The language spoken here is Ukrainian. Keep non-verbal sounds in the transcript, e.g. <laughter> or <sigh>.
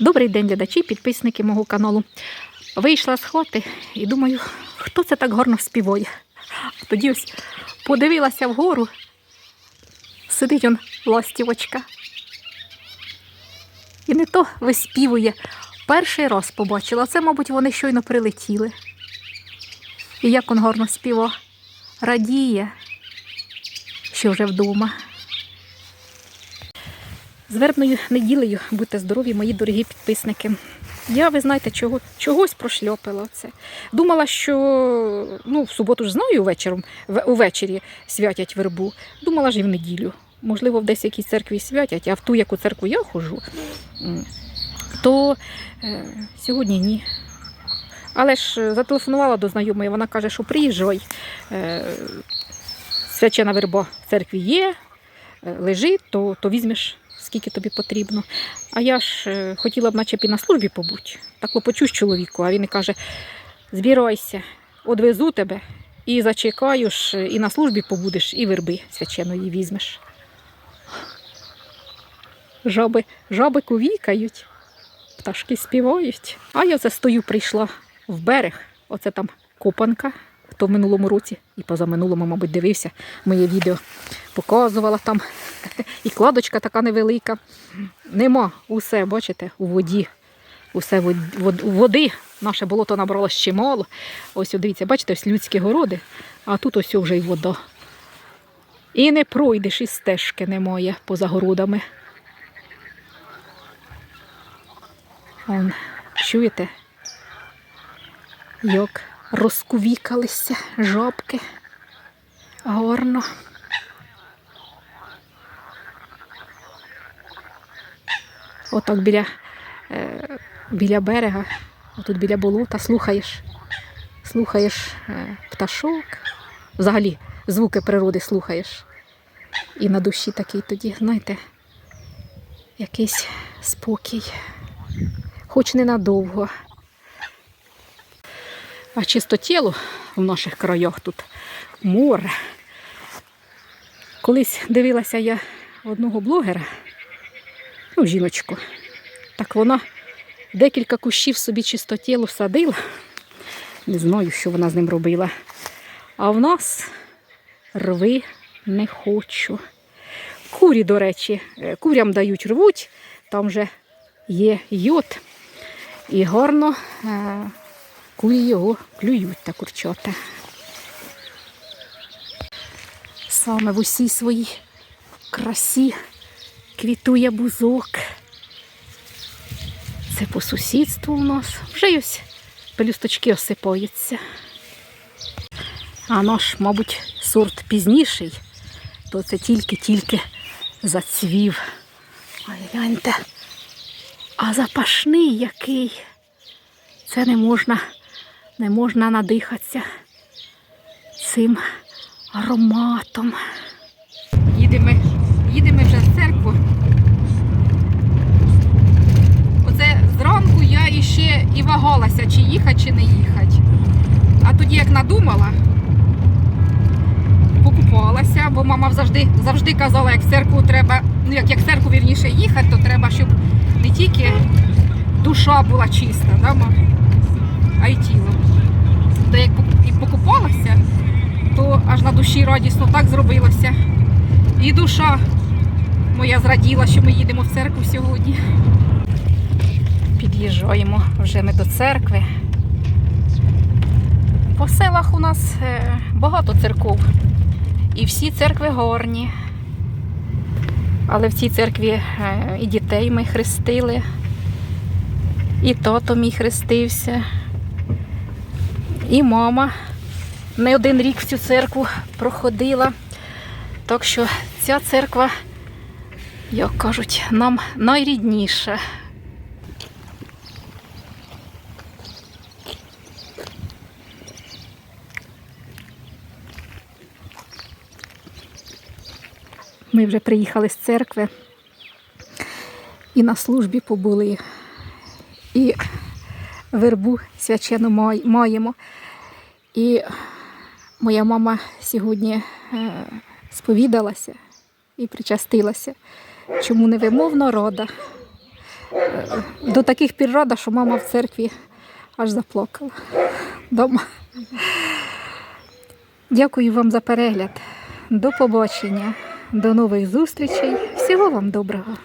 Добрий день, глядачі, підписники мого каналу. Вийшла з хати і думаю, хто це так гарно співає. Тоді ось подивилася вгору, сидить он ластівочка. І не то виспівує. Перший раз побачила. Це, мабуть, вони щойно прилетіли. І як он гарно співав, радіє, що вже вдома. З вербною неділею будьте здорові, мої дорогі підписники. Я, ви знаєте, чого, чогось прошльопила це. Думала, що ну, в суботу ж знаю вечором, увечері святять вербу. Думала ж і в неділю. Можливо, в десь якійсь церкві святять, а в ту, яку церкву я ходжу, то е, сьогодні ні. Але ж зателефонувала до знайомої, вона каже, що приїжджай. Е, свячена верба в церкві є, е, лежить, то, то візьмеш, скільки тобі потрібно. А я ж е, хотіла б наче б і на службі побути. Так лопочусь чоловіку, а він і каже: збирайся, одвезу тебе і зачекаю ж, і на службі побудеш, і верби свяченої візьмеш. Жаби, жаби кувікають, пташки співають. А я це стою, прийшла в берег. Оце там копанка. Хто в минулому році і позаминулому, мабуть, дивився моє відео. Показувала там. <laughs> І кладочка така невелика. Нема усе, бачите, у воді. Усе вод- вод- води. Наше болото набралось чимало. Ось, дивіться, бачите, ось людські городи, а тут ось вже й вода. І не пройдеш, і стежки немає поза городами. Он, чуєте? Як розкувікалися жабки. Гарно. Отак біля, е, біля берега, отут біля болота, слухаєш, слухаєш е, пташок. Взагалі звуки природи слухаєш. І на душі такий тоді, знаєте, якийсь спокій. Хоч ненадовго. А чистотіло в наших краях тут море. Колись дивилася я одного блогера, ну, жіночку. Так вона декілька кущів собі чистотілу садила. Не знаю, що вона з ним робила. А в нас рви не хочу. Курі, до речі, е, курям дають рвуть, там вже є йод. І гарно е, його клюють та курчота. Саме в усій своїй красі квітує бузок. Це по сусідству у нас. Вже ось пелюсточки осипаються. А наш, мабуть, сорт пізніший, то це тільки-тільки зацвів. Ой, гляньте. А запашний який. Це не можна, не можна надихатися цим ароматом. Їдемо, їдемо вже в церкву. Оце зранку я іще і вагалася, чи їхати, чи не їхати. А тоді як надумала, покупалася, бо мама завжди, завжди казала, як в церкву треба, ну як, як в церкву вірніше їхати, то треба, щоб не тільки душа була чиста, да, ма, а й тіло. То як і покупалася, то аж на душі радісно так зробилося. І душа моя зраділа, що ми їдемо в церкву сьогодні. Під'їжджаємо вже ми до церкви. По селах у нас е, багато церков. І всі церкви горні. Але в цій церкві е, і дітей ми хрестили, і тато мій хрестився, і мама не один рік в цю церкву проходила. Так що ця церква, як кажуть, нам найрідніша. Ми вже приїхали з церкви і на службі побули, і вербу свячену маємо. І моя мама сьогодні е, сповідалася і причастилася, чому невимовно рода. е, до таких пір рада, що мама в церкві аж заплакала. Дома. Дякую вам за перегляд. До побачення, до нових зустрічей. Всього вам доброго.